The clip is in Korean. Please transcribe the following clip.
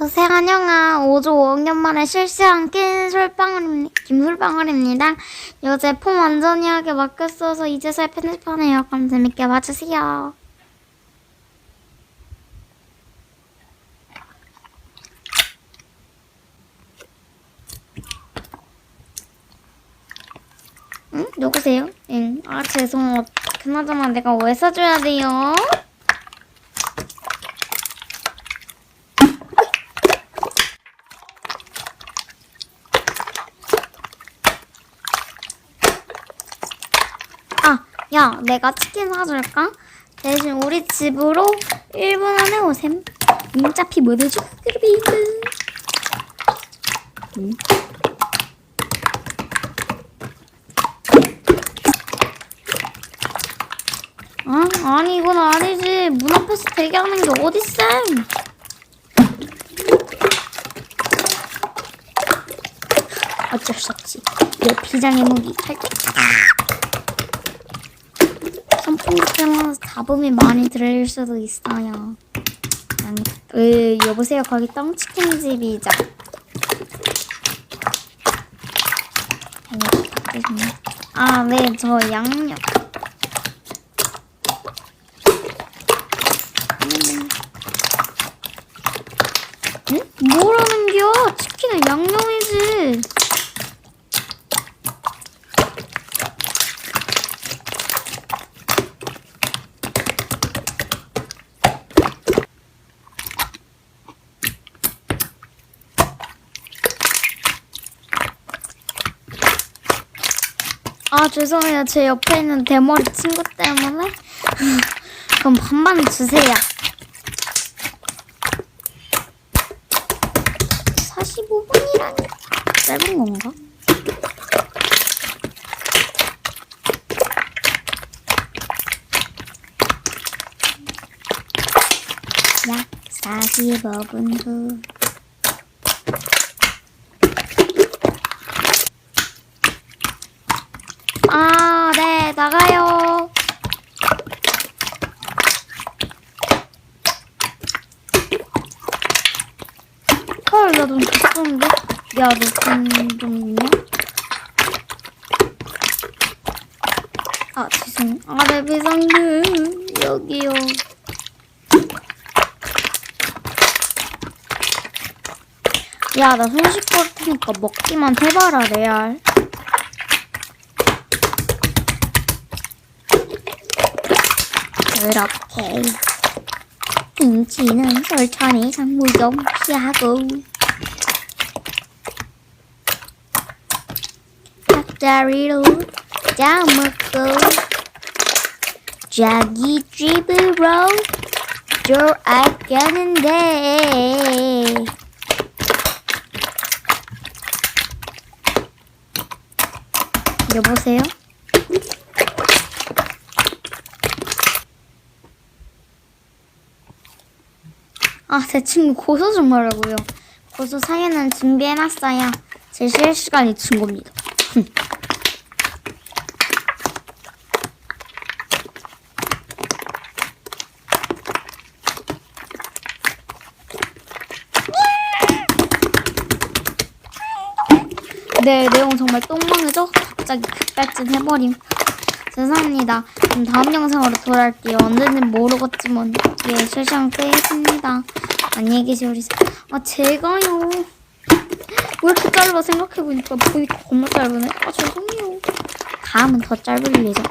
여보세요, 안녕하. 5조 5억년 만에 실시한 낀 솔방울입니다. 김솔방울입니다. 요새 폼 완전히 하게 바뀌었어서 이제서야 편집하네요. 그럼 재밌게 봐주세요. 응? 누구세요? 응. 아, 죄송. 그나저나 내가 왜 써줘야 돼요? 아, 야, 내가 치킨 사줄까? 대신 우리 집으로 1분 안에 오셈. 어차피 못 해줘. 그르비드. 음. 아, 아니 이건 아니지. 문 앞에서 대기하는 게 어딨어? 어쩔 수 없지. 내 비장의 무기 살짝 때문에 잡음이 많이 들릴 수도 있어요. 으, 여보세요. 거기 떡치킨 집이죠? 아, 네, 저 양념. 음. 응? 뭐라는겨? 치킨은 양념이지. 아 죄송해요. 제 옆에 있는 대머리 친구 때문에. 그럼 반반 주세요. 45분이라니. 짧은 건가? 약 45분 후 아, 네, 나가요. 헐, 나돈 줬었는데? 야, 너돈좀 있냐? 아, 죄송. 아, 네, 비상금. 여기요. 야, 나손 씻고 올 테니까 먹기만 해봐라, 레알. 그렇게 김치는 설찬 이상 무용시하고 다리로 짜먹고 자기 집으로 돌아가는데 여보세요? 아, 제 친구 고소 좀 하려고요. 고소 사연은 준비해놨어요. 제 실시간 이 친구입니다. 네, 내용 정말 똥망이죠? 갑자기 급발진 해버림. 죄송합니다. 그럼 다음 영상으로 돌아올게요. 언제는 모르겠지만 예, 실시간 끄겠습니다. 안녕히 계세요, 우리. 아, 제가요. 왜 이렇게 짧아 생각해보니까 보니까 겁나 짧으네. 아, 죄송해요. 다음은 더 짧을 예정.